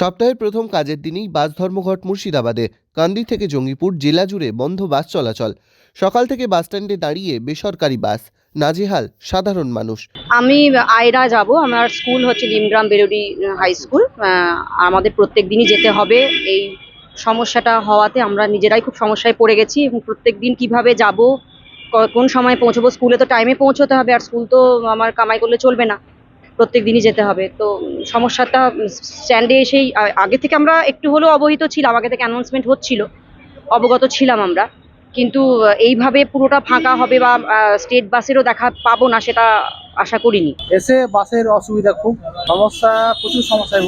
সপ্তাহের প্রথম কাজের দিনেই বাস ধর্মঘট মুর্শিদাবাদে, কান্দি থেকে জঙ্গিপুর জেলা জুড়ে বন্ধ বাস চলাচল। সকাল থেকে বাস স্ট্যান্ডে দাঁড়িয়ে বেসরকারি বাস, নাজেহাল, সাধারণ মানুষ। আমি আয়রা যাব, আমার স্কুল হচ্ছে লিমগ্রাম বেরোডি হাই স্কুল আমাদের প্রত্যেক দিনই যেতে হবে। এই সমস্যাটা হওয়াতে আমরা নিজেরাই খুব সমস্যায় পড়ে গেছি এবং প্রত্যেক দিন কীভাবে যাব কোন সময় পৌঁছবো, স্কুলে তো টাইমে পৌঁছতে হবে, আর স্কুল তো আমার কামাই করলে চলবে না। প্রত্যেক দিনই যেতে হবে। তো সমস্যাটা স্ট্যান্ডে এসেই আগে থেকে আমরা একটু হলেও অবহিত ছিলাম আগে থেকে অ্যানাউন্সমেন্ট হচ্ছিল অবগত ছিলাম আমরা। কিন্তু এইভাবে পুরোটা ফাঁকা হবে বা স্টেট বাসেরও দেখা পাবো না সেটা আশা করিনি। এসে বাসের অসুবিধা খুব সমস্যা প্রচুর সমস্যায়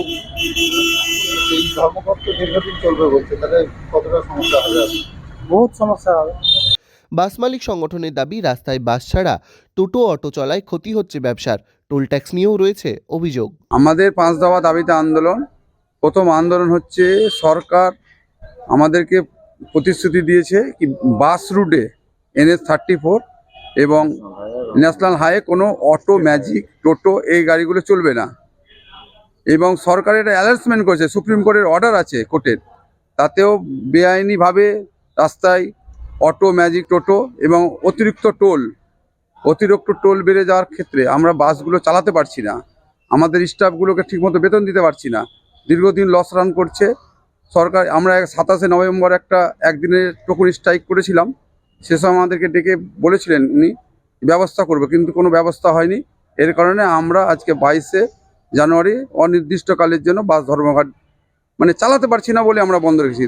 ধর্মঘট তো দীর্ঘদিন চলবে বলছে তাহলে কতটা সমস্যা হবে? বহুত সমস্যা হবে। বাস মালিক সংগঠনের দাবি, রাস্তায় বাস ছাড়া টোটো অটো চলায় ক্ষতি হচ্ছে ব্যবসার। টোল ট্যাক্স নিয়েও রয়েছে অভিযোগ। আমাদের পাঁচ দফা দাবিতে আন্দোলন। প্রথম আন্দোলন হচ্ছে সরকার আমাদেরকে প্রতিশ্রুতি দিয়েছে কি বাস রুটে এনএস থার্টি ফোর এবং ন্যাশনাল হাইওয়ে কোনো অটো, ম্যাজিক, টোটো এই গাড়িগুলো চলবে না। এবং সরকার এটা অ্যালার্সমেন্ট করেছে, সুপ্রিম কোর্টের অর্ডার আছে কোর্টের। তাতেও বেআইনিভাবে রাস্তায় অটো ম্যাজিক টোটো এবং অতিরিক্ত টোল অতিরিক্ত টোল বেড়ে যাওয়ার ক্ষেত্রে আমরা বাসগুলো চালাতে পারছি না। আমাদের স্টাফগুলোকে ঠিকমতো বেতন দিতে পারছি না। দীর্ঘদিন লস রান করছে। সরকার, আমরা সাতাশে নভেম্বর একটা একদিনের টোকন স্ট্রাইক করেছিলাম। সে সময় আমাদেরকে ডেকে বলেছিলেন উনি, ব্যবস্থা করবে। কিন্তু কোনো ব্যবস্থা হয়নি। এর কারণে আমরা আজকে বাইশে জানুয়ারি অনির্দিষ্টকালের জন্য বাস ধর্মঘাট মানে চালাতে পারছি না বলে আমরা বন্ধ রেখেছি।